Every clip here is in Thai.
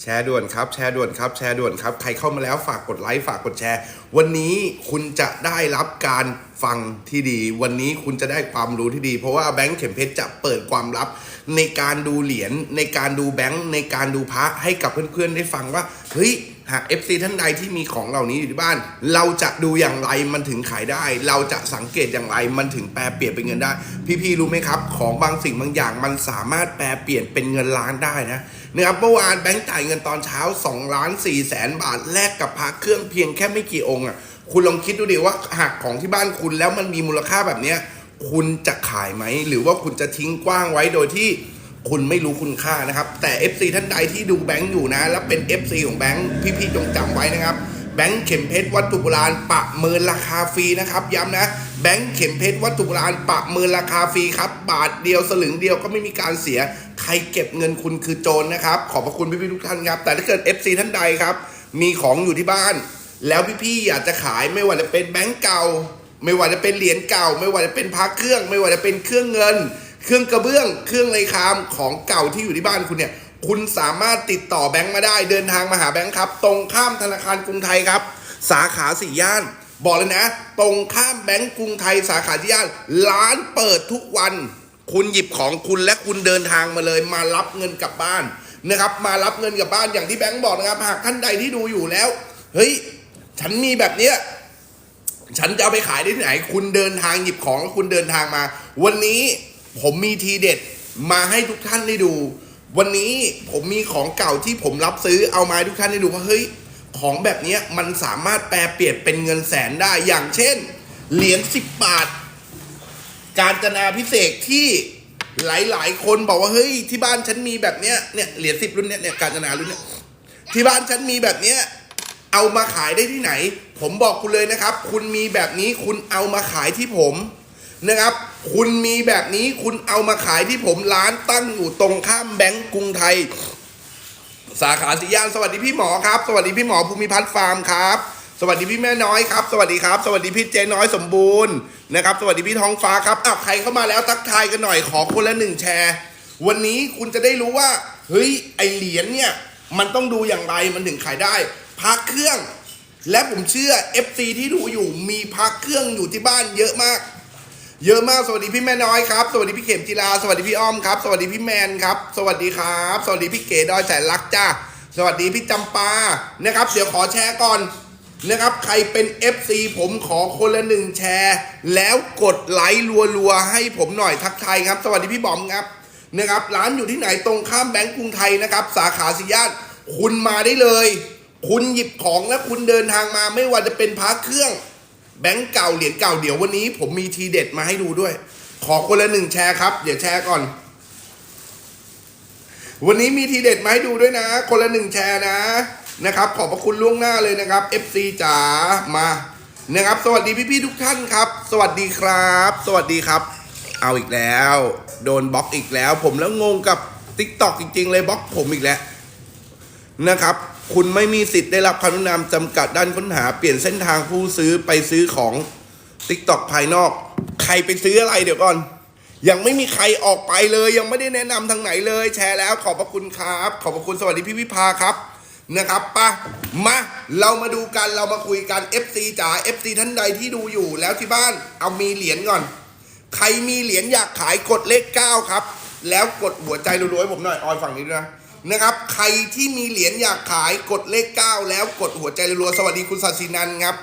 แชร์ด่วนครับแชร์ด่วนครับแชร์ด่วนครับ ใครเข้ามาแล้วฝากกดไลค์ฝากกดแชร์ วันนี้คุณจะได้รับการฟังที่ดี วันนี้คุณจะได้ความรู้ที่ดี เพราะว่าแบงค์เข็มเพชรจะเปิดความลับ ในการดูเหรียญในการดูแบงค์ในการดูพระให้กับเพื่อนๆได้ฟังว่าเฮ้ยหาก FC ท่านใดที่มีของเหล่านี้อยู่ที่บ้าน เราจะดูอย่างไรมันถึงขายได้ เราจะสังเกตอย่างไรมันถึงแปลเปลี่ยนเป็นเงินได้ พี่ๆรู้ไหมครับ ของบางสิ่งบางอย่างมันสามารถแปลเปลี่ยนเป็นเงินล้านได้นะ นะครับเมื่อวานแบงค์จ่ายเงินตอนเช้า2ล้าน4แสนบาทแลกกับพระเครื่องเพียงแค่ไม่กี่องค์อะคุณลองคิดดูดิว่าหากของที่บ้านคุณแล้วมันมีมูลค่าแบบเนี้ยคุณจะขายไหม หรือว่าคุณจะทิ้งกว้างไว้โดยที่คุณไม่รู้คุณค่านะครับ แต่ FC ท่านใดที่ดูแบงค์อยู่นะ แล้วเป็น FC ของแบงค์พี่ๆจงจำไว้นะครับ แบงค์เข็มเพชรวัตถุโบราณประเมินราคาฟรีนะครับ ย้ำนะแบงค์เข็มเพชรวัตถุโบราณประเมินราคาฟรีครับ บาทเดียวสลึงเดียวก็ไม่มีการเสีย ใครเก็บเงินคุณคือโจรนะครับ ขอบพระคุณพี่ๆทุกท่านครับ แต่ถ้าเกิด FC ท่านใดครับ มีของอยู่ที่บ้าน แล้วพี่ๆอยากจะขายไม่ว่าจะเป็นแบงค์เก่า ไม่ว่าจะเป็นเหรียญเก่า ไม่ว่าจะเป็นพระเครื่อง ไม่ว่าจะเป็นเครื่องเงิน เครื่องกระเบื้อง เครื่องไรคามของเก่าที่อยู่ที่บ้านคุณเนี่ย คุณสามารถติดต่อแบงค์มาได้ เดินทางมาหาแบงค์ครับ ตรงข้ามธนาคารกรุงไทยครับ สาขาสี่ย่าน บอกเลยนะ ตรงข้ามแบงก์กรุงไทยสาขาที่ย่านร้านเปิดทุกวัน คุณหยิบของคุณและคุณเดินทางมาเลย มารับเงินกลับบ้านนะครับ มารับเงินกลับบ้านอย่างที่แบงค์บอกนะครับ หากท่านใดที่ดูอยู่แล้ว เฮ้ย ฉันมีแบบเนี้ยฉันจะเอาไปขายได้ที่ไหน คุณเดินทางหยิบของแล้วคุณเดินทางมา วันนี้ผมมีทีเด็ดมาให้ทุกท่านได้ดู วันนี้ผมมีของเก่าที่ผมรับซื้อเอามาให้ทุกท่านได้ดูว่าเฮ้ยของแบบนี้มันสามารถแปลเปลี่ยนเป็นเงินแสนได้อย่างเช่น เหรียญสิบบาท การจนาพิเศษที่หลายๆ คนบอกว่าเฮ้ยที่บ้านฉันมีแบบเนี้ยเนี่ยเหรียญสิบรุ่นเนี้ยเนี่ยการจนารุ่นเนี้ยที่บ้านฉันมีแบบเนี้ยเอามาขายได้ที่ไหน ผมบอกคุณเลยนะครับ คุณมีแบบนี้คุณเอามาขายที่ผมนะครับ คุณมีแบบนี้คุณเอามาขายที่ผมร้านตั้งอยู่ตรงข้ามแบงก์กรุงไทย สาขาสีย่านสวัสดีพี่หมอครับ สวัสดีพี่หมอภูมิพัฒน์ฟาร์มครับสวัสดีพี่แม่น้อยครับ สวัสดีครับ สวัสดีพี่เจน้อยสมบูรณ์นะครับ สวัสดีพี่ท้องฟ้าครับอ้าวใครเข้ามาแล้วทักทายกันหน่อยขอคนละหนึ่งแชร์ วันนี้คุณจะได้รู้ว่าเฮ้ยไอเหรียญเนี่ยมันต้องดูอย่างไรมันถึงขายได้พักเครื่อง และผมเชื่อ FC ที่ดูอยู่มีพักเครื่องอยู่ที่บ้านเยอะมาก เยอะมากสวัสดีพี่แม่น้อยครับ สวัสดีพี่เข็มจีราสวัสดีพี่อ้อมครับสวัสดีพี่แมนครับ สวัสดีครับ สวัสดีพี่เก๋ดอยแสนรักจ้าสวัสดีพี่จำปานะครับเดี๋ยวขอแชร์ก่อนนะครับ ใครเป็น FC ผมขอคนละหนึ่งแชร์ แล้วกดไลค์รัวๆ ให้ผมหน่อยทักทายครับ สวัสดีพี่บอมครับนะครับ ร้านอยู่ที่ไหนตรงข้ามแบงก์กรุงไทยนะครับ สาขาสิย่านคุณมาได้เลย คุณหยิบของแล้วคุณเดินทางมาไม่ว่าจะเป็นพระเครื่อง แบงก์เก่าเหรียญเก่าเดี๋ยววันนี้ผมมีทีเด็ดมาให้ดูด้วย ขอคนละหนึ่งแชร์ครับ เดี๋ยวแชร์ก่อน วันนี้มีทีเด็ดมาให้ดูด้วยนะ คนละหนึ่งแชร์นะนะครับ ขอบพระคุณล่วงหน้าเลยนะครับ FC จ๋ามานะครับ สวัสดีพี่ๆทุกท่านครับ สวัสดีครับ สวัสดีครับ เอาอีกแล้ว โดนบล็อกอีกแล้ว ผมแล้วงงกับ t ิ k t o k จริง ๆ เลยบล็อกผมอีกแล้วนะครับ คุณไม่มีสิทธิ์ได้รับคำแนะนำจำกัดด้านค้นหาเปลี่ยนเส้นทางผู้ซื้อไปซื้อของ TikTok ภายนอก ใครไปซื้ออะไรเดี๋ยวก่อน ยังไม่มีใครออกไปเลย ยังไม่ได้แนะนำทางไหนเลย แชร์แล้วขอบพระคุณครับ ขอบพระคุณสวัสดีพี่วิภาครับนะครับปะมาเรามาดูกันเรามาคุยกัน FC จ๋า FC ท่านใดที่ดูอยู่แล้วที่บ้านเอามีเหรียญก่อน ใครมีเหรียญอยากขายกดเลข 9 ครับ แล้วกดหัวใจรัวๆให้ผมหน่อยออยฝั่งนี้ด้วยนะ นะครับ ใครที่มีเหรียญอยากขายกดเลข 9 แล้วกดหัวใจรัวสวัสดีคุณสัสินันครับ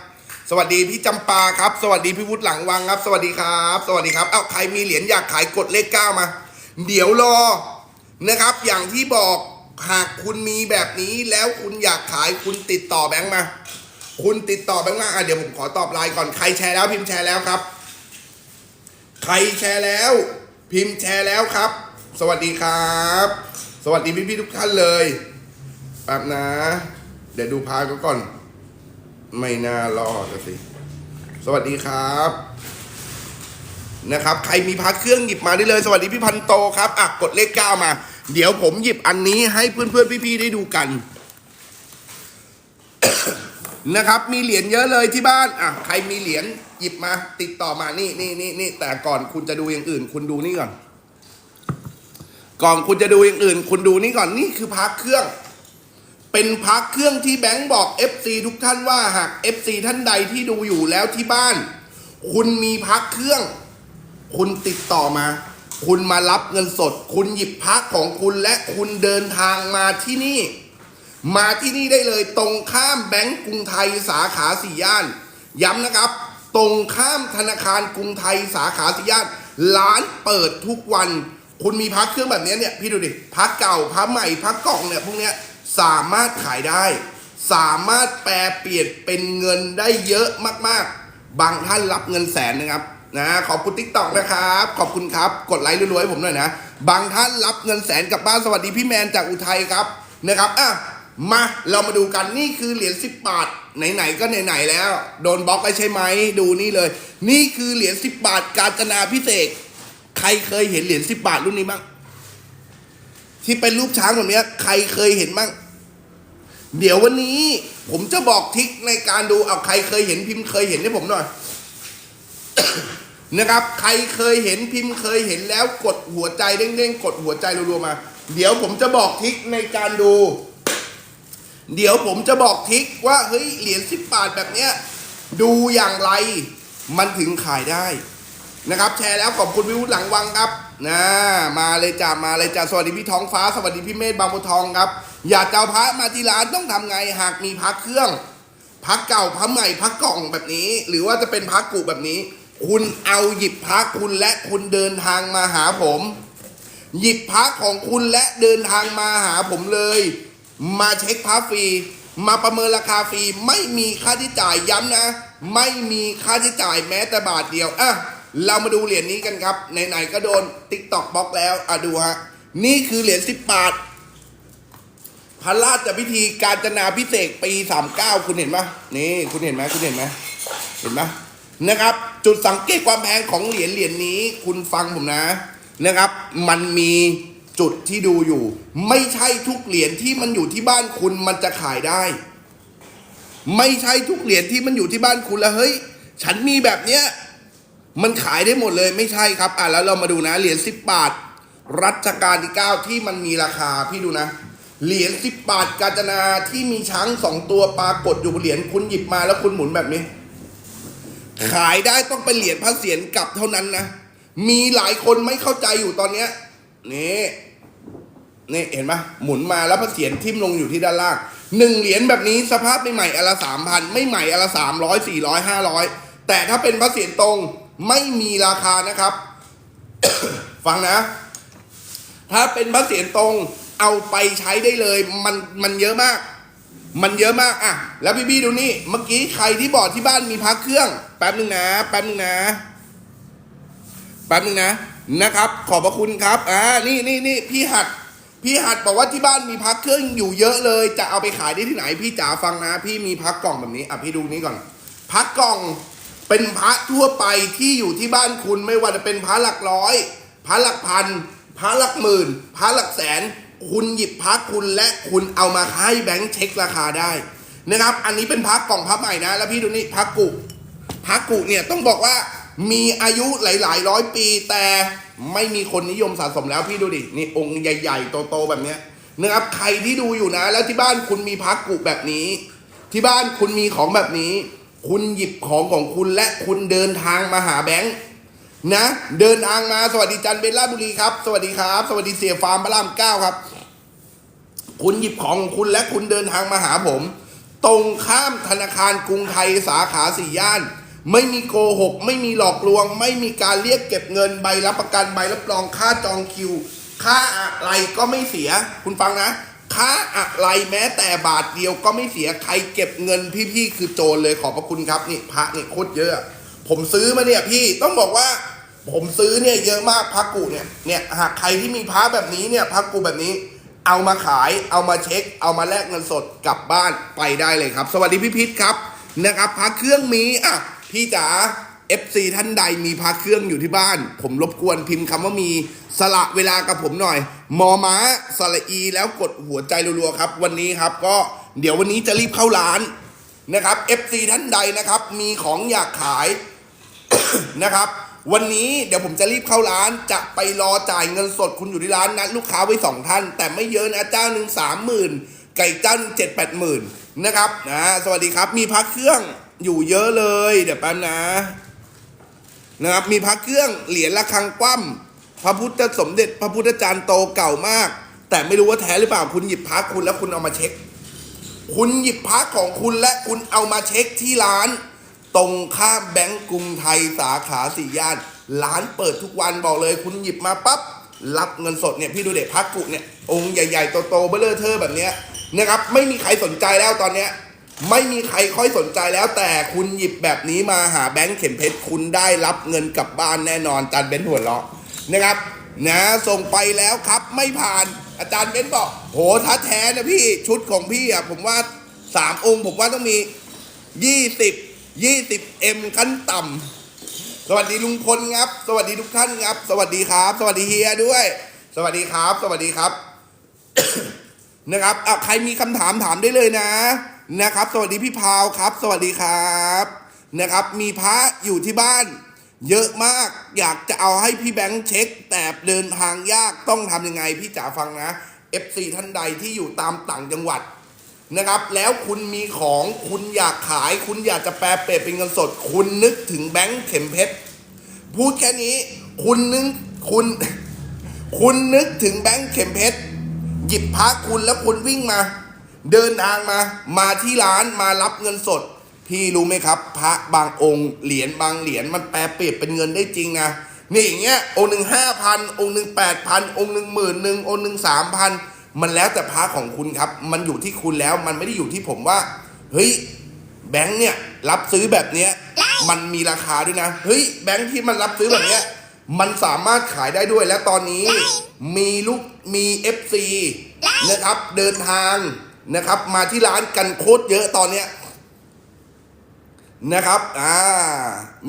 สวัสดีพี่จำปาครับ สวัสดีพี่วุฒิหลังวังครับ สวัสดีครับ สวัสดีครับ เอ้าใครมีเหรียญอยากขายกดเลข 9 มา เดี๋ยวรอนะครับ อย่างที่บอกหากคุณมีแบบนี้แล้วคุณอยากขายคุณติดต่อแบงค์มา คุณติดต่อแบงค์มาอะเดี๋ยวผมขอตอบไลน์ก่อนใครแชร์แล้วพิมพ์แชร์แล้วครับ ใครแชร์แล้ว พิมพ์แชร์แล้วครับ สวัสดีครับ สวัสดีพี่ๆทุกท่านเลยแป๊บนะ เดี๋ยวดูพาก็ก่อน ไม่น่ารอดสิ สวัสดีครับ นะครับ ใครมีพักเครื่องหยิบมาได้เลย สวัสดีพี่พันโตครับอะกดเลขเก้ามา เดี๋ยวผมหยิบอันนี้ให้เพื่อนๆพี่ๆได้ดูกันนะครับ มีเหรียญเยอะเลยที่บ้านอะใครมีเหรียญหยิบมา ติดต่อมานี่นี่นี่นี่แต่ก่อนคุณจะดูอย่างอื่น คุณดูนี่ก่อน ก่อนคุณจะดูอย่างอื่น คุณดูนี่ก่อนนี่คือพักเครื่อง เป็นพักเครื่องที่แบงค์บอก FC ทุกท่านว่าหาก FC ท่านใดที่ดูอยู่แล้วที่บ้าน คุณมีพักเครื่อง คุณติดต่อมา คุณมารับเงินสด คุณหยิบพักของคุณและคุณเดินทางมาที่นี่ มาที่นี่ได้เลยตรงข้ามแบงก์กรุงไทยสาขาสี่ย่าน ย้ำนะครับ ตรงข้ามธนาคารกรุงไทยสาขาสี่ย่านร้านเปิดทุกวัน คุณมีพักเครื่องแบบนี้เนี่ยพี่ดูดิพักเก่าพักใหม่พักกล่องเนี่ยพวกเนี้ยสามารถขายได้ สามารถแปลเปลี่ยนเป็นเงินได้เยอะมากๆ บางท่านรับเงินแสนนะครับนะขอบคุณทิกตอกนะครับ ขอบคุณครับ กดไลค์รัวๆผมหน่อยนะ บางท่านรับเงินแสนกลับบ้านสวัสดีพี่แมนจากอุทัยครับนะครับอะมาเรามาดูกันนี่คือเหรียญ10 บาท ไหนๆก็ไหนๆแล้ว โดนบล็อกไปใช่ไหมดูนี่เลย นี่คือเหรียญ10 บาทกาญจนาพิเศษ ใครเคยเห็นเหรียญ10บบาทรุ่นนี้บ้าง ที่เป็นรูปช้างแบบเนี้ยใครเคยเห็นบ้าง เดี๋ยววันนี้ ผมจะบอกทิกในการดูเอาใครเคยเห็นพิมพ์เคยเห็นให้ผมหน่อยนะครับ ใครเคยเห็นพิมพ์เคยเห็นแล้วกดหัวใจเด้งๆกดหัวใจรัวๆมา เดี๋ยวผมจะบอกทิกในการดู เดี๋ยวผมจะบอกทิกว่าเฮ้ยเหรียญสิบบาทแบบเนี้ยดูอย่างไรมันถึงขายได้ นะครับ แชร์แล้วขอบคุณพี่วุฒิหลังวังครับนะมาเลยจ้ามาเลยจ้าสวัสดีพี่ท้องฟ้าสวัสดีพี่เมธบางบัวทองครับ อยากจะเอาพระมาที่ร้านต้องทำไงหากมีพักเครื่องพักเก่าพักใหม่พักกล่องแบบนี้ หรือว่าจะเป็นพักกุแบบนี้ คุณเอาหยิบพักคุณและคุณเดินทางมาหาผม หยิบพักของคุณและเดินทางมาหาผมเลย มาเช็คพักฟรีมาประเมินราคาฟรีไม่มีค่าใช้จ่ายย้ำนะ ไม่มีค่าใช้จ่ายแม้แต่บาทเดียวอะ เรามาดูเหรียญนี้กันครับไหนๆก็โดนติ๊กต็อกบล็อกแล้วอะดูฮะนี่คือเหรียญสิบบาทพระราชพิธีการจนาพิเศษปี39คุณเห็นไหมนี่ คุณเห็นไหมคุณเห็นไหมเห็นไหมนะครับ จุดสังเกตความแพงของเหรียญเหรียญนี้ คุณฟังผมนะนะครับ มันมีจุดที่ดูอยู่ ไม่ใช่ทุกเหรียญที่มันอยู่ที่บ้านคุณมันจะขายได้ ไม่ใช่ทุกเหรียญที่มันอยู่ที่บ้านคุณแล้วเฮ้ย ฉันมีแบบเนี้ย มันขายได้หมดเลยไม่ใช่ครับ อะแล้วเรามาดูนะเหรียญ10บบาท รัชกาลที่9ที่มันมีราคาพี่ดูนะ เหรียญ10บบาทกาญจนาที่มีช้างสองตัวปรากฏอยู่บนเหรียญคุณหยิบมาแล้วคุณหมุนแบบนี้ ขายได้ต้องเป็นเหรียญพระเศียรกลับเท่านั้นนะ มีหลายคนไม่เข้าใจอยู่ตอนเนี้ยนี่นี่เห็นปะหมุนมาแล้วพระเศียรทิ่มลงอยู่ที่ด้านล่างหนึ่งเหรียญแบบนี้สภาพใหม่ๆอนละสามพันไม่ใหม่อนละสามร้อยสี่ร้อยห้าร้อย แต่ถ้าเป็นพระเศียรตรงไม่มีราคานะครับ ฟังนะ ถ้าเป็นพระเศียรตรงเอาไปใช้ได้เลย มันมันเยอะมาก มันเยอะมากอะ แล้วพี่บี้ดูนี่ เมื่อกี้ใครที่บอกที่บ้านมีพักเครื่อง แป๊บนึงนะ แป๊บนึงนะ แป๊บนึงนะ นะครับ ขอบพระคุณครับ อ่า นี่นี่นี่พี่หัดพี่หัดบอกว่าที่บ้านมีพักเครื่องอยู่เยอะเลย จะเอาไปขายได้ที่ไหน พี่จ๋าฟังนะ พี่มีพักกล่องแบบนี้ อะพี่ดูนี้ก่อน พักกล่อง เป็นพระทั่วไปที่อยู่ที่บ้านคุณไม่ว่าจะเป็นพระหลักร้อย พระหลักพัน พระหลักหมื่น พระหลักแสน คุณหยิบพักคุณและคุณเอามาให้แบงค์เช็คราคาได้นะครับ อันนี้เป็นพักกล่องพับใหม่นะ แล้วพี่ดูนี่พักกุพักกุเนี่ยต้องบอกว่ามีอายุหลาย ๆ ร้อยปี แต่ไม่มีคนนิยมสะสมแล้วพี่ดูดิ นี่องค์ใหญ่ ๆ โต ๆ แบบเนี้ยนะครับใครที่ดูอยู่นะ แล้วที่บ้านคุณมีพักกุแบบนี้ ที่บ้านคุณมีของแบบนี้ คุณหยิบของของคุณและคุณเดินทางมาหาแบงค์นะ เดินทางมาสวัสดีจันเบลล่าบุรีครับ สวัสดีครับ สวัสดีเสียฟาร์มพระรามเก้าครับ คุณหยิบของของคุณและคุณเดินทางมาหาผม ตรงข้ามธนาคารกรุงไทยสาขาสี่ย่าน ไม่มีโกหก ไม่มีหลอกลวง ไม่มีการเรียกเก็บเงินใบรับประกันใบรับรองค่าจองคิว ค่าอะไรก็ไม่เสีย คุณฟังนะ ค่าอะไรแม้แต่บาทเดียวก็ไม่เสียใครเก็บเงินพี่ๆคือโจรเลยขอบพระคุณครับนี่พระนี่โคตรเยอะ ผมซื้อมาเนี่ยพี่ต้องบอกว่า ผมซื้อเนี่ยเยอะมากพักกูเนี่ยเนี่ยหากใครที่มีพระแบบนี้เนี่ยพักกูแบบนี้ เอามาขายเอามาเช็ค เอามาแลกเงินสดกลับบ้านไปได้เลยครับ สวัสดีพี่พิษครับนะครับพักเครื่องมีอะพี่จ๋า FC ท่านใดมีพักเครื่องอยู่ที่บ้าน ผมรบกวนพิมพ์คำว่ามีสละเวลากับผมหน่อย มอม้าสละอีแล้วกดหัวใจรัวๆครับ วันนี้ครับ ก็เดี๋ยววันนี้จะรีบเข้าร้านนะครับ FC ท่านใดนะครับ มีของอยากขายนะครับ วันนี้เดี๋ยวผมจะรีบเข้าร้าน จะไปรอจ่ายเงินสดคุณอยู่ที่ร้านนัดลูกค้าไว้สองท่าน แต่ไม่เยอะนะเจ้าหนึ่งสามหมื่นไก่จ้านเจ็ดแปดหมื่นนะครับนะสวัสดีครับมีพักเครื่องอยู่เยอะเลย เดี๋ยวแป๊บนะ นะครับมีพระเครื่องเหรียญระฆังคว่ำพระพุทธสมเด็จ พระพุทธจารย์โตเก่ามาก แต่ไม่รู้ว่าแท้หรือเปล่าคุณหยิบพระคุณแล้วคุณเอามาเช็ค คุณหยิบพระของคุณและคุณเอามาเช็คที่ร้าน ตรงข้ามแบงก์กรุงไทยสาขาสี่ย่านร้านเปิดทุกวันบอกเลย คุณหยิบมาปั๊บรับเงินสดเนี่ยพี่ดูเด็กพักกุเนี่ยองค์ใหญ่ๆโตๆเบลเลอร์เทอร์แบบเนี้ยนะครับไม่มีใครสนใจแล้วตอนเนี้ย ไม่มีใครค่อยสนใจแล้วแต่คุณหยิบแบบนี้มาหาแบงค์เข็มเพชรคุณได้รับเงินกลับบ้านแน่นอนอาจารย์เบนหัวเราะนะครับ นะส่งไปแล้วครับไม่ผ่านอาจารย์เบนบอก โหถ้าแท้นะพี่ชุดของพี่อะผมว่าสามองค์ผมว่าต้องมียี่สิบยี่สิบเอ็มขั้นต่ำสวัสดีลุงพลครับ สวัสดีทุกท่านครับ สวัสดีครับ สวัสดีเฮียด้วย สวัสดีครับ สวัสดีครับนะครับอะใครมีคำถามถามได้เลยนะ นะครับ สวัสดีพี่พาวครับ สวัสดีครับนะครับ มีพระอยู่ที่บ้าน เยอะมากอยากจะเอาให้พี่แบงค์เช็ค แต่เดินทางยากต้องทำยังไงพี่จ๋าฟังนะ FC ท่านใดที่อยู่ตามต่างจังหวัดนะครับ แล้วคุณมีของคุณอยากขาย คุณอยากจะแปลเปลี่ยนเป็นเงินสด คุณนึกถึงแบงค์เข็มเพชรพูดแค่นี้คุณนึกคุณ คุณนึกถึงแบงค์เข็มเพชรหยิบพระคุณแล้วคุณวิ่งมา เดินทางมา มาที่ร้านมารับเงินสด พี่รู้ไหมครับ พระบางองค์เหรียญบางเหรียญมันแปลเปรียบเป็นเงินได้จริงนะนี่อย่างเงี้ยองค์หนึ่งห้าพันองค์หนึ่งแปดพันองค์หนึ่งหมื่นหนึ่งองค์หนึ่งสามพันมันแล้วแต่พระของคุณครับ มันอยู่ที่คุณแล้วมันไม่ได้อยู่ที่ผมว่า เฮ้ยแบงค์เนี่ยรับซื้อแบบเนี้ยมันมีราคาด้วยนะ เฮ้ยแบงค์ที่มันรับซื้อแบบเนี้ยมันสามารถขายได้ด้วยและตอนนี้มีลูกมี FC นะครับเดินทาง นะครับ มาที่ร้านกันโคตรเยอะตอนเนี้ยนะครับ อ่า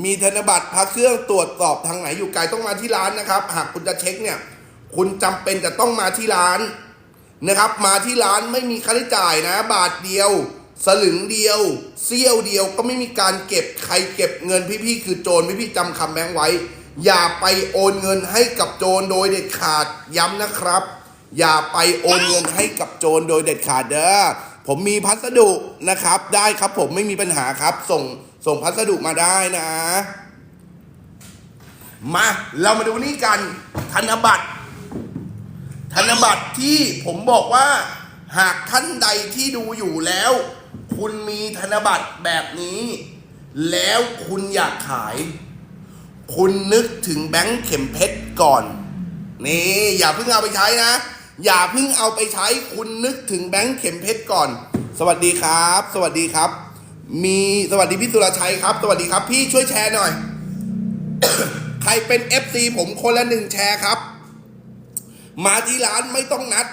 มีธนบัตรพระเครื่องตรวจสอบทางไหนอยู่ไกลต้องมาที่ร้านนะครับ หากคุณจะเช็คเนี่ย คุณจำเป็นจะต้องมาที่ร้านนะครับ มาที่ร้านไม่มีค่าใช้จ่ายนะ บาทเดียว สลึงเดียวเสี้ยวเดียวก็ไม่มีการเก็บใครเก็บเงินพี่ๆคือโจรพี่ๆจำคำแบงค์ไว้ อย่าไปโอนเงินให้กับโจรโดยเด็ดขาดย้ำนะครับ อย่าไปโอนเงินให้กับโจรโดยเด็ดขาดเด้อผมมีพัสดุนะครับ ได้ครับผมไม่มีปัญหาครับ ส่งส่งพัสดุมาได้นะ มาเรามาดูนี่กันธนบัตร ธนบัตรที่ผมบอกว่า หากท่านใดที่ดูอยู่แล้ว คุณมีธนบัตรแบบนี้ แล้วคุณอยากขาย คุณนึกถึงแบงค์เข็มเพชรก่อน นี่อย่าเพิ่งเอาไปใช้นะ อย่าเพิ่งเอาไปใช้คุณนึกถึงแบงค์เข็มเพชรก่อน สวัสดีครับ สวัสดีครับ มีสวัสดีพี่สุรชัยครับ สวัสดีครับ พี่ช่วยแชร์หน่อย ใครเป็น FC ผมคนละหนึ่งแชร์ครับ มาที่ร้านไม่ต้องนัด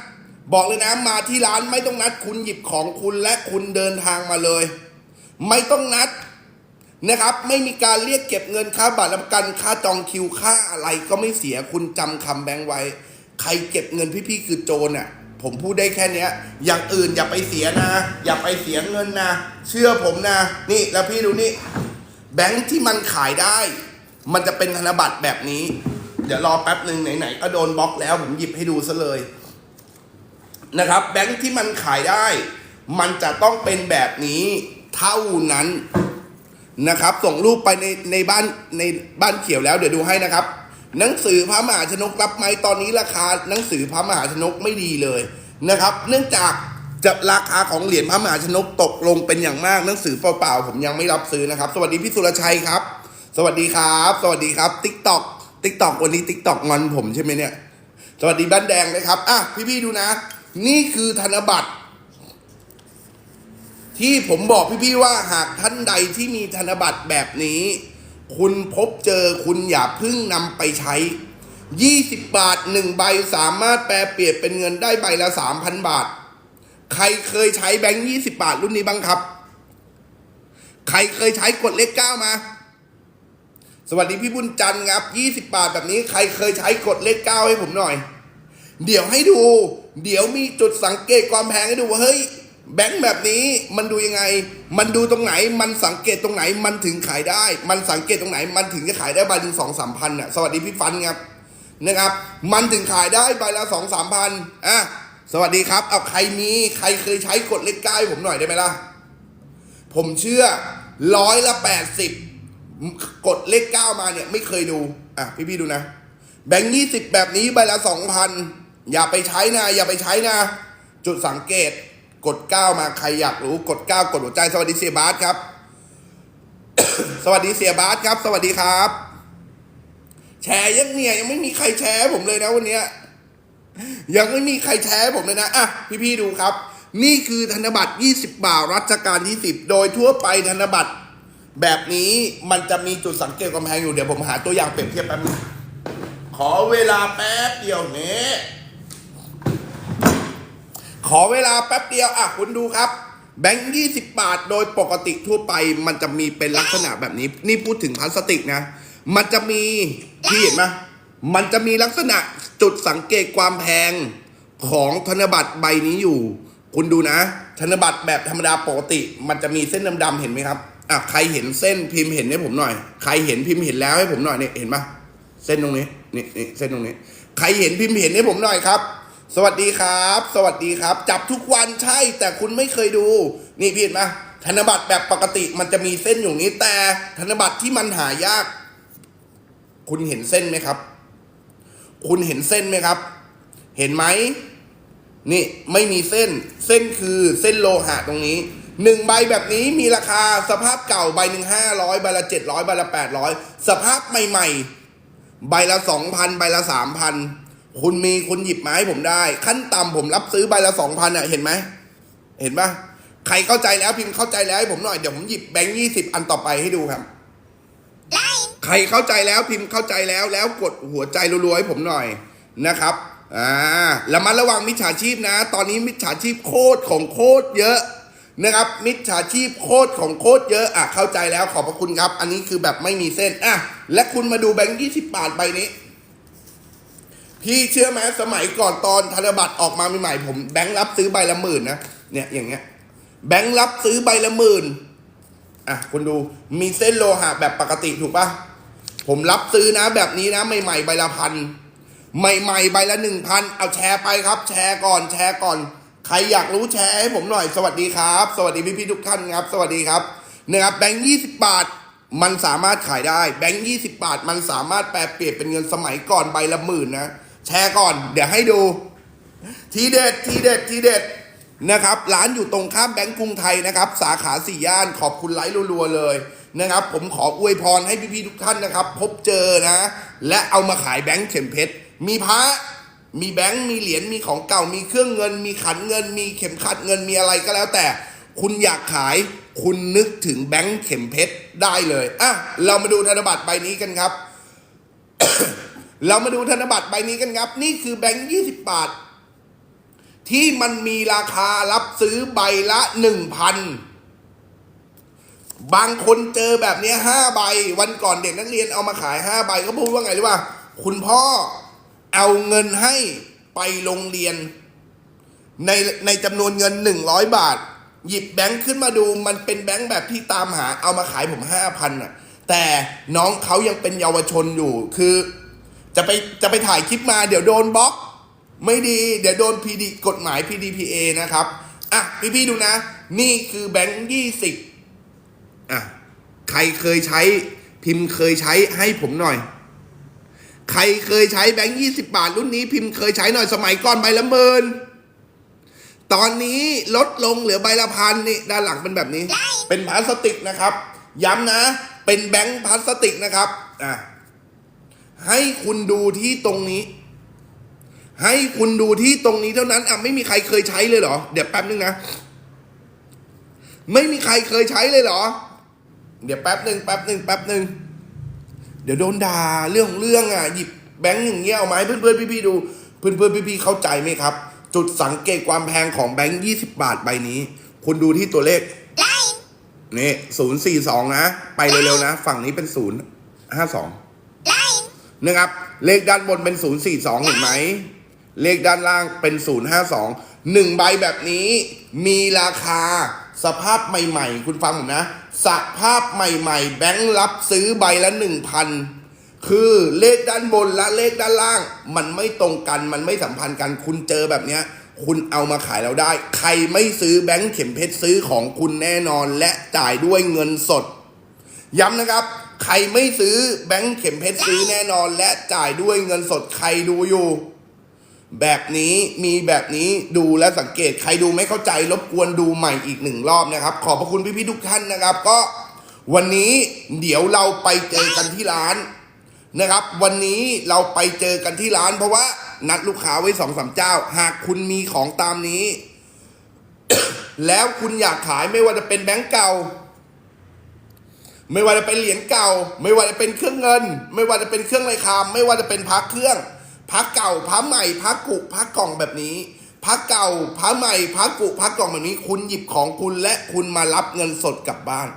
บอกเลยนะมาที่ร้านไม่ต้องนัด คุณหยิบของคุณและคุณเดินทางมาเลย ไม่ต้องนัดนะครับ ไม่มีการเรียกเก็บเงินค่าบัตรประกันค่าจองคิวค่าอะไรก็ไม่เสียคุณจำคำแบงค์ไว้ ใครเก็บเงินพี่ๆคือโจรอะผมพูดได้แค่เนี้ย อย่างอื่นอย่าไปเสียนะ อย่าไปเสียเงินนะ เชื่อผมนะ นี่แล้วพี่ดูนี่ แบงค์ที่มันขายได้ มันจะเป็นธนบัตรแบบนี้ เดี๋ยวรอแป๊บหนึ่งไหนๆก็โดนบล็อกแล้วผมหยิบให้ดูซะเลย นะครับ แบงค์ที่มันขายได้ มันจะต้องเป็นแบบนี้เท่านั้นนะครับ ส่งรูปไปในในบ้านในบ้านเขียวแล้วเดี๋ยวดูให้นะครับ หนังสือพระมหาชนกรับไหมตอนนี้ราคาหนังสือพระมหาชนกไม่ดีเลยนะครับ เนื่องจากจะราคาของเหรียญพระมหาชนกตกลงเป็นอย่างมากหนังสือเปล่าๆผมยังไม่รับซื้อนะครับ สวัสดีพี่สุรชัยครับ สวัสดีครับ สวัสดีครับติ๊กต็อกติ๊กต็อกวันนี้ติ๊กต็อกงอนผมใช่ไหมเนี่ย สวัสดีบ้านแดงเลยครับอะพี่ๆดูนะ นี่คือธนบัตรที่ผมบอกพี่ๆว่าหากท่านใดที่มีธนบัตรแบบนี้ คุณพบเจอคุณอย่าพึ่งนำไปใช้ 20 บาท 1 ใบสามารถแปลเปลี่ยนเป็นเงินได้ใบละ 3,000 บาท ใครเคยใช้แบงค์20 บาทรุ่นนี้บ้างครับ ใครเคยใช้กดเลข9มา สวัสดีพี่บุญจันทร์ครับ 20 บาทแบบนี้ใครเคยใช้กดเลข9ให้ผมหน่อย เดี๋ยวให้ดู เดี๋ยวมีจุดสังเกตความแพงให้ดูว่าเฮ้ย แบงค์แบบนี้มันดูยังไง มันดูตรงไหน มันสังเกตตรงไหน มันถึงขายได้ มันสังเกตตรงไหน มันถึงจะขายได้ใบหนึ่งสองสามพันอะ สวัสดีพี่ฟันครับ นะครับ มันถึงขายได้ใบละสองสามพันอะ สวัสดีครับ เอาใครมี ใครเคยใช้กดเลขเก้าผมหน่อยได้ไหมล่ะ ผมเชื่อร้อยละแปดสิบกดเลขเก้ามาเนี่ยไม่เคยดู อะพี่พี่ๆดูนะ แบงค์ยี่สิบแบบนี้ใบละสองพันอย่าไปใช้นะ อย่าไปใช้นะ จุดสังเกต กดเก้ามาใครอยากรู้กดเก้ากดหัวใจสวัสดีเสียบาสครับ สวัสดีเสียบาสครับ สวัสดีครับ แชร์ยังเนี่ยยังไม่มีใครแชร์ผมเลยนะวันเนี้ยยังไม่มีใครแชร์ผมเลยนะอะพี่ๆดูครับ นี่คือธนบัตร 20 บาทรัชกาลที่ 10 โดยทั่วไปธนบัตร แบบนี้มันจะมีจุดสังเกตกำแพงอยู่เดี๋ยวผมหาตัวอย่างเปรียบเทียบแป๊บนึงขอเวลาแป๊บเดียวเนี้ ขอเวลาแป๊บเดียวอะคุณดูครับ แบงค์20บาทโดยปกติทั่วไป มันจะมีเป็นลักษณะแบบนี้ นี่พูดถึงพลาสติกนะ มันจะมีพี่เห็นไหมมันจะมีลักษณะจุดสังเกตความแพงของธนบัตรใบนี้อยู่ คุณดูนะ ธนบัตรแบบธรรมดาปกติ มันจะมีเส้นดำๆเห็นไหมครับอะใครเห็นเส้นพิมพ์เห็นให้ผมหน่อย ใครเห็นพิมพ์เห็นแล้วให้ผมหน่อยเนี่ยเห็นปะเส้นตรงนี้นี่นี่เส้นตรงนี้ ใครเห็นพิมพ์เห็นให้ผมหน่อยครับ สวัสดีครับ สวัสดีครับ จับทุกวันใช่แต่คุณไม่เคยดู นี่พี่เห็นไหมธนบัตรแบบปกติมันจะมีเส้นอยู่นี้แต่ธนบัตรที่มันหายาก คุณเห็นเส้นไหมครับ คุณเห็นเส้นไหมครับ เห็นไหมนี่ไม่มีเส้น เส้นคือเส้นโลหะตรงนี้หนึ่งใบแบบนี้มีราคาสภาพเก่าใบหนึ่งห้าร้อยใบละเจ็ดร้อยใบละแปดร้อยสภาพใหม่ ๆ ใบละสองพันใบละสามพัน คุณมีคุณหยิบมาให้ผมได้ ขั้นต่ำผมรับซื้อใบละสองพันอะเห็นไหมเห็นปะใครเข้าใจแล้วพิมพ์เข้าใจแล้วให้ผมหน่อยเดี๋ยวผมหยิบแบงค์ยี่สิบอันต่อไปให้ดูครับใครเข้าใจแล้วพิมพ์เข้าใจแล้วแล้วกดหัวใจรัวๆให้ผมหน่อยนะครับอ่าระมัดระวังมิจฉาชีพนะ ตอนนี้มิจฉาชีพโคตรของโคตรเยอะนะครับ มิจฉาชีพโคตรของโคตรเยอะอะเข้าใจแล้วขอบพระคุณครับ อันนี้คือแบบไม่มีเส้นอะและคุณมาดูแบงค์ยี่สิบบาทใบนี้ พี่เชื่อไหมสมัยก่อนตอนธนบัตรออกมาใหม่ๆผมแบงค์รับซื้อใบละหมื่นนะเนี่ยอย่างเงี้ยแบงค์รับซื้อใบละหมื่นอะคุณดูมีเส้นโลหะแบบปกติถูกปะผมรับซื้อนะแบบนี้นะ ใหม่ ๆ ใบละพันใหม่ ๆ ใบละหนึ่งพันเอาแชร์ไปครับ แชร์ก่อนแชร์ก่อน ใครอยากรู้แชร์ให้ผมหน่อยสวัสดีครับ สวัสดีพี่ๆทุกท่านครับ สวัสดีครับนะครับแบงค์ยี่สิบบาทมันสามารถขายได้แบงค์ยี่สิบาท มันสามารถแปลเปลี่ยนเป็นเงินสมัยก่อนใบละหมื่นนะ แชร์ก่อน เดี๋ยวให้ดู ทีเด็ดทีเด็ดทีเด็ดนะครับ ร้านอยู่ตรงข้ามแบงก์กรุงไทยนะครับ สาขาสี่ย่านขอบคุณไลค์รัวๆเลยนะครับ ผมขออวยพรให้พี่ๆทุกท่านนะครับ พบเจอนะ และเอามาขายแบงก์เข็มเพชรมีพระมีแบงก์มีเหรียญมีของเก่ามีเครื่องเงิน มีขันเงิน มีเข็มขัดเงินมีอะไรก็แล้วแต่ คุณอยากขายคุณนึกถึงแบงก์เข็มเพชรได้เลยอะเรามาดูธนบัตรใบนี้กันครับ เรามาดูธนบัตรใบนี้กันครับ นี่คือแบงก์ยี่สิบบาท ที่มันมีราคารับซื้อใบละหนึ่งพันบางคนเจอแบบนี้ห้าใบ วันก่อนเด็กนักเรียนเอามาขายห้าใบเขาพูดว่าไงรู้ป่ะคุณพ่อเอาเงินให้ไปโรงเรียน ในในจำนวนเงินหนึ่งร้อยบาท หยิบแบงค์ขึ้นมาดูมันเป็นแบงค์แบบที่ตามหาเอามาขายผมห้าพันอะ แต่น้องเขายังเป็นเยาวชนอยู่คือ จะไปจะไปถ่ายคลิปมาเดี๋ยวโดนบล็อก ไม่ดีเดี๋ยวโดน PD กฎหมาย PDPA นะครับ อะ พี่ๆดูนะ นี่คือแบงค์ยี่สิบอะ ใครเคยใช้พิมพ์เคยใช้ให้ผมหน่อย ใครเคยใช้แบงค์ยี่สิบาท รุ่นนี้พิมพ์เคยใช้หน่อยสมัยก่อนใบละหมื่นตอนนี้ลดลงเหลือใบละพันนี่ด้านหลังเป็นแบบนี้ เป็นพลาสติกนะครับ ย้ำนะ เป็นแบงค์พลาสติกนะครับอะ ให้คุณดูที่ตรงนี้ ให้คุณดูที่ตรงนี้เท่านั้นอะไม่มีใครเคยใช้เลยเหรอ เดี๋ยวแป๊บนึงนะ ไม่มีใครเคยใช้เลยเหรอ เดี๋ยวแป๊บหนึ่งแป๊บหนึ่งแป๊บหนึ่งเดี๋ยวโดนด่าเรื่องของเรื่องอะหยิบแบงค์อย่างเงี้ยเอามาให้เพื่อนๆพี่ๆดูเพื่อนๆพี่ๆเข้าใจไหมครับ จุดสังเกตความแพงของแบงค์ยี่สิบบาทใบนี้ คุณดูที่ตัวเลขนี่ศูนย์สี่สองนะ ไปเร็วๆนะ ฝั่งนี้เป็นศูนย์ห้าสอง นะครับ เลขด้านบนเป็น 042 เห็นไหม เลขด้านล่างเป็น 052หนึ่งใบแบบนี้มีราคาสภาพใหม่ ๆ คุณฟังผมนะ สภาพใหม่ ๆ แบงค์รับซื้อใบละ 1,000 คือเลขด้านบนและเลขด้านล่าง มันไม่ตรงกันมันไม่สัมพันธ์กัน คุณเจอแบบเนี้ยคุณเอามาขายเราได้ ใครไม่ซื้อแบงค์เข็มเพชรซื้อของคุณแน่นอนและจ่ายด้วยเงินสด ย้ำนะครับ ใครไม่ซื้อแบงค์เข็มเพชรซื้อแน่นอน และจ่ายด้วยเงินสดใครดูอยู่ แบบนี้มีแบบนี้ดูและสังเกตใครดูไม่เข้าใจรบกวนดูใหม่อีกหนึ่งรอบนะครับ ขอบพระคุณพี่ๆทุกท่านนะครับ ก็วันนี้เดี๋ยวเราไปเจอกันที่ร้านนะครับ วันนี้เราไปเจอกันที่ร้าน เพราะว่านัดลูกค้าไว้สองสามเจ้า หากคุณมีของตามนี้ แล้วคุณอยากขายไม่ว่าจะเป็นแบงก์เก่า ไม่ว่าจะเป็นเหรียญเก่า ไม่ว่าจะเป็นเครื่องเงิน ไม่ว่าจะเป็นเครื่องไรคาม ไม่ว่าจะเป็นพักเครื่องพักเก่าพักใหม่พักกุพักกล่องแบบนี้พักเก่าพักใหม่พักกุพักกล่องแบบนี้ คุณหยิบของคุณและคุณมารับเงินสดกลับบ้าน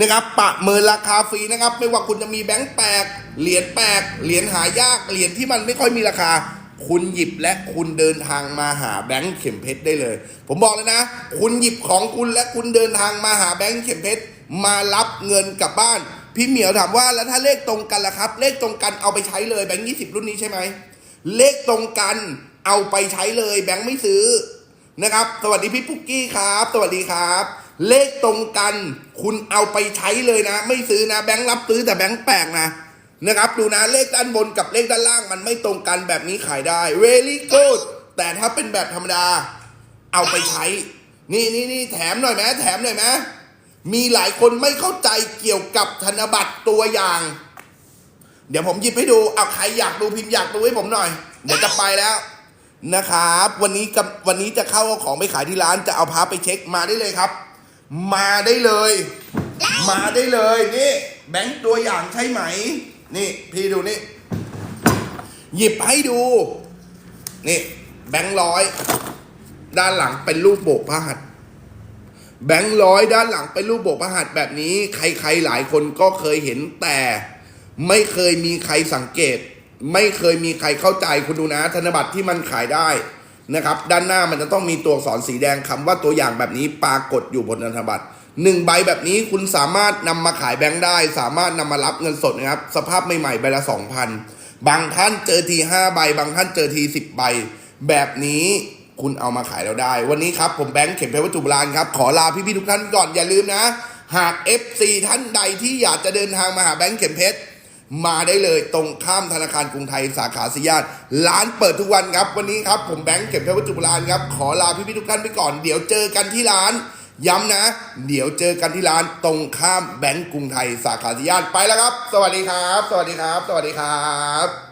นะครับปะเมินราคาฟรีนะครับ ไม่ว่าคุณจะมีแบงค์แปลกเหรียญแปลกเหรียญหายากเหรียญที่มันไม่ค่อยมีราคา คุณหยิบและคุณเดินทางมาหาแบงค์เข็มเพชรได้เลย ผมบอกเลยนะ คุณหยิบของคุณและคุณเดินทางมาหาแบงค์เข็มเพชร มารับเงินกลับบ้าน พี่เหมียวถามว่าแล้วถ้าเลขตรงกันล่ะครับ เลขตรงกันเอาไปใช้เลยแบงค์ยี่สิบรุ่นนี้ใช่ไหมเลขตรงกันเอาไปใช้เลยแบงค์ไม่ซื้อนะครับ สวัสดีพี่ปุ๊กกี้ครับ สวัสดีครับ เลขตรงกัน คุณเอาไปใช้เลยนะ ไม่ซื้อนะแบงค์รับซื้อแต่แบงค์แปลกนะนะครับ ดูนะเลขด้านบนกับเลขด้านล่างมันไม่ตรงกันแบบนี้ขายได้ very good แต่ถ้าเป็นแบบธรรมดา เอาไปใช้ นี่นี่นี่แถมหน่อยไหมแถมหน่อยไหม มีหลายคนไม่เข้าใจเกี่ยวกับธนบัตรตัวอย่าง เดี๋ยวผมหยิบให้ดูเอาใครอยากดูพิมพ์อยากดูให้ผมหน่อย เดี๋ยวจะไปแล้วนะครับ วันนี้กับวันนี้จะเข้าเอาของไปขายที่ร้านจะเอาพาไปเช็คมาได้เลยครับ มาได้เลย มาได้เลยนี่แบงค์ตัวอย่างใช่ไหม นี่พี่ดูนี่ หยิบให้ดู นี่ แบงค์ร้อย ด้านหลังเป็นรูปโบกพระหัตถ์ แบงค์ร้อยด้านหลังเป็นรูปโบกพระหัตแบบนี้ ใครๆหลายคนก็เคยเห็นแต่ ไม่เคยมีใครสังเกต ไม่เคยมีใครเข้าใจคุณดูนะ ธนบัตรที่มันขายได้นะครับ ด้านหน้ามันจะต้องมีตัวอักษรสีแดงคำว่าตัวอย่างแบบนี้ปรากฏอยู่บนธนบัตรหนึ่งใบแบบนี้คุณสามารถนำมาขายแบงค์ได้ สามารถนำมารับเงินสดนะครับ สภาพใหม่ๆใบละสองพันบางท่านเจอทีห้าใบ บางท่านเจอทีสิบใบ แบบนี้ คุณเอามาขายเราได้ วันนี้ครับ ผมแบงค์เข็มเพชรวัตถุโบราณครับ ขอลาพี่ๆทุกท่านก่อนอย่าลืมนะ หาก FC ท่านใดที่อยากจะเดินทางมาหาแบงค์เข็มเพชรมาได้เลยตรงข้ามธนาคารกรุงไทยสาขาสยาตร้านเปิดทุกวันครับ วันนี้ครับผมแบงค์เก็บเพชรวัตถุโบราณครับ ขอลาพี่ๆทุกท่านไปก่อนเดี๋ยวเจอกันที่ร้าน ย้ำนะ เดี๋ยวเจอกันที่ร้านตรงข้ามแบงก์กรุงไทยสาขาสยาตไปแล้วครับ สวัสดีครับ สวัสดีครับ สวัสดีครับ